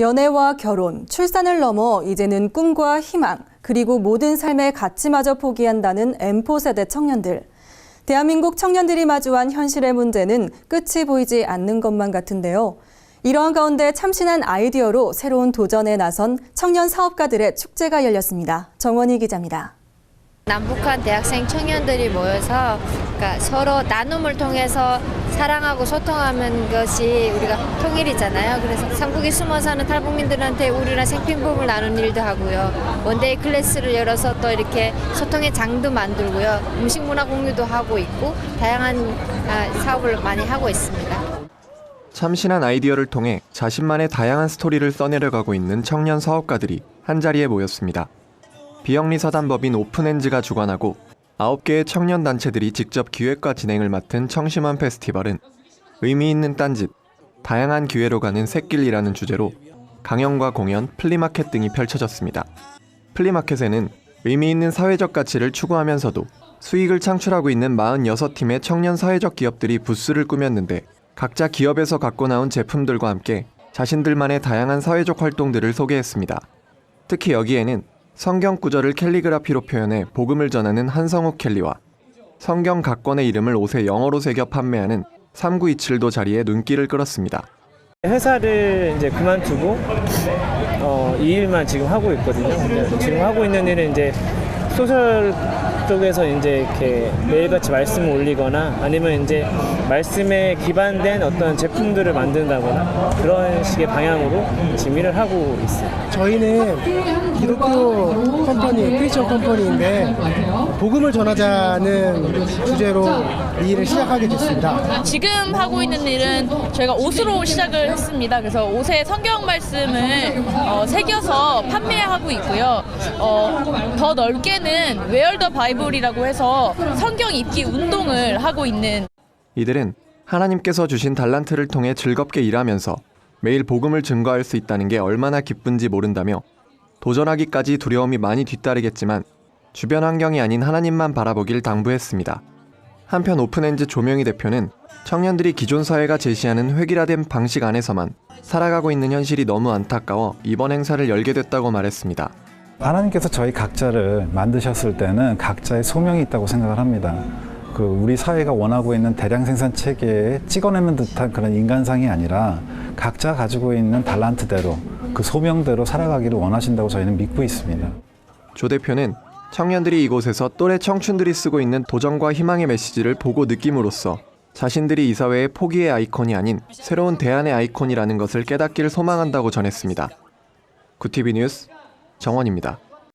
연애와 결혼, 출산을 넘어 이제는 꿈과 희망, 그리고 모든 삶의 가치마저 포기한다는 M4세대 청년들. 대한민국 청년들이 마주한 현실의 문제는 끝이 보이지 않는 것만 같은데요. 이러한 가운데 참신한 아이디어로 새로운 도전에 나선 청년 사업가들의 축제가 열렸습니다. 정원희 기자입니다. 남북한 대학생 청년들이 모여서 그러니까 서로 나눔을 통해서 사랑하고 소통하는 것이 우리가 통일이잖아요. 그래서 삼국에 숨어 사는 탈북민들한테 우리랑 생필품을 나눈 일도 하고요. 원데이 클래스를 열어서 또 이렇게 소통의 장도 만들고요. 음식 문화 공유도 하고 있고 다양한 아, 사업을 많이 하고 있습니다. 참신한 아이디어를 통해 자신만의 다양한 스토리를 써내려가고 있는 청년 사업가들이 한자리에 모였습니다. 비영리 사단법인 오픈엔즈가 주관하고 9개의 청년 단체들이 직접 기획과 진행을 맡은 청심환 페스티벌은 의미 있는 딴짓, 다양한 기회로 가는 새길이라는 주제로 강연과 공연, 플리마켓 등이 펼쳐졌습니다. 플리마켓에는 의미 있는 사회적 가치를 추구하면서도 수익을 창출하고 있는 46팀의 청년 사회적 기업들이 부스를 꾸몄는데 각자 기업에서 갖고 나온 제품들과 함께 자신들만의 다양한 사회적 활동들을 소개했습니다. 특히 여기에는 성경 구절을 캘리그라피로 표현해 복음을 전하는 한성욱 캘리와 성경 각권의 이름을 옷에 영어로 새겨 판매하는 3927도 자리에 눈길을 끌었습니다. 회사를 이제 그만두고 어, 이 일만 지금 하고 있거든요. 지금 하고 있는 일은 이제 소셜 쪽에서 이제 이렇게 매일같이 말씀을 올리거나 아니면 이제 말씀에 기반된 어떤 제품들을 만든다거나 그런 식의 방향으로 지금 일을 하고 있어요. 저희는 기독교 컴퍼니, 크리스천 컴퍼니인데 복음을 전하자는 주제로 이 일을 시작하게 됐습니다. 지금 하고 있는 일은 저희가 옷으로 시작을 했습니다. 그래서 옷에 성경 말씀을 어, 새겨서 판매하고 있고요. 어, 더 넓게 는 웨얼 더 바이블이라고 해서 성경 읽기 운동을 하고 있는 이들은 하나님께서 주신 달란트를 통해 즐겁게 일하면서 매일 복음을 증거할 수 있다는 게 얼마나 기쁜지 모른다며 도전하기까지 두려움이 많이 뒤따르겠지만 주변 환경이 아닌 하나님만 바라보길 당부했습니다. 한편 오픈엔즈 조명희 대표는 청년들이 기존 사회가 제시하는 획일화된 방식 안에서만 살아가고 있는 현실이 너무 안타까워 이번 행사를 열게 됐다고 말했습니다. 하나님께서 저희 각자를 만드셨을 때는 각자의 소명이 있다고 생각을 합니다. 그 우리 사회가 원하고 있는 대량 생산 체계에 찍어내는 듯한 그런 인간상이 아니라 각자 가지고 있는 달란트대로 그 소명대로 살아가기를 원하신다고 저희는 믿고 있습니다. 조 대표는 청년들이 이곳에서 또래 청춘들이 쓰고 있는 도전과 희망의 메시지를 보고 느낌으로써 자신들이 이 사회의 포기의 아이콘이 아닌 새로운 대안의 아이콘이라는 것을 깨닫기를 소망한다고 전했습니다. 구티비 뉴스 정원입니다.